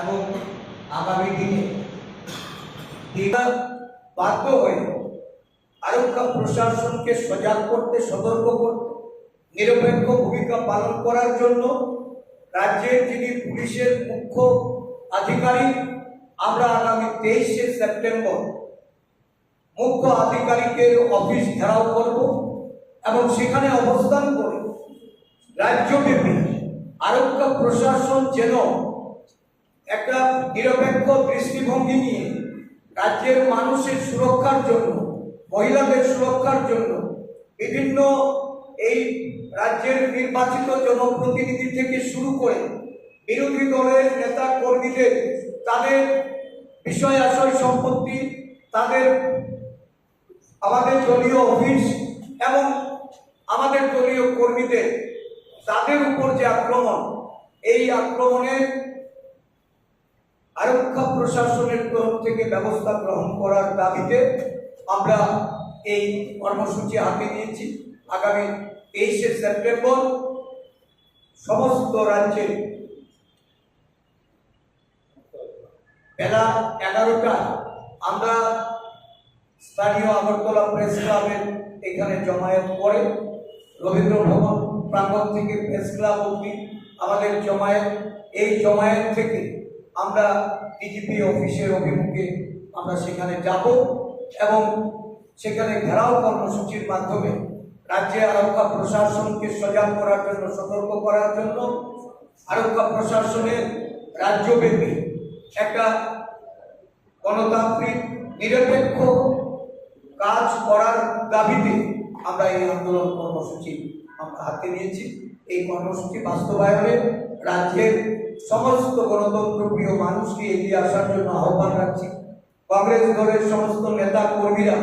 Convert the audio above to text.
এবং আগামী দিনে দীঘা বাধ্য হয়ে আরক্ষা প্রশাসনকে সজাগ করতে, সতর্ক করতে, নিরপেক্ষ ভূমিকা পালন করার জন্য রাজ্যের যিনি পুলিশের মুখ্য আধিকারিক, আমরা আগামী তেইশে সেপ্টেম্বর মুখ্য আধিকারিকের অফিস ঘেরাও করব এবং সেখানে অবস্থান করে রাজ্যব্যাপী আরক্ষা প্রশাসন যেন একটা নিরপেক্ষ দৃষ্টিভঙ্গি নিয়ে রাজ্যের মানুষের সুরক্ষার জন্য, মহিলাদের সুরক্ষার জন্য বিভিন্ন এই রাজ্যের নির্বাচিত জনপ্রতিনিধি থেকে শুরু করে বিরোধী দলের নেতা কর্মীদের, তাদের বিষয় আশয় সম্পত্তি, তাদের আমাদের দলীয় অফিস এবং আমাদের দলীয় কর্মীদের, তাদের উপর যে আক্রমণ, এই আক্রমণের প্রশাসনের তরফ থেকে ব্যবস্থা গ্রহণ করার দাবিতে আমরা এই কর্মসূচি হাতে নিয়েছি। আগামী তেইশে সেপ্টেম্বর সমস্ত রাজ্যে বেলা এগারোটায় আমরা স্থানীয় আগরতলা প্রেস ক্লাবের এখানে জমায়েত করে রবীন্দ্র ভবন প্রাঙ্গণ থেকে প্রেস ক্লাব অব্দি আমাদের জমায়েত, এই জমায়েত থেকে আমরা ডিজিপি অফিসের অভিমুখে আমরা সেখানে যাব এবং সেখানে ঘেরাও কর্মসূচির মাধ্যমে রাজ্যে আরক্ষা প্রশাসনকে সজাগ করার জন্য, সতর্ক করার জন্য আরক্ষা প্রশাসনের রাজ্যব্যাপী একটা গণতান্ত্রিক নিরপেক্ষ কাজ করার দাবিতে আমরা এই আন্দোলন কর্মসূচি হাতে নিয়েছি। এই কর্মসূচি বাস্তবায়নে রাজ্যের সমস্ত গণতন্ত্রপ্রিয় মানুষকে এগিয়ে আসার জন্য আহ্বান রাখছি। কংগ্রেস দলের সমস্ত নেতা কর্মীরা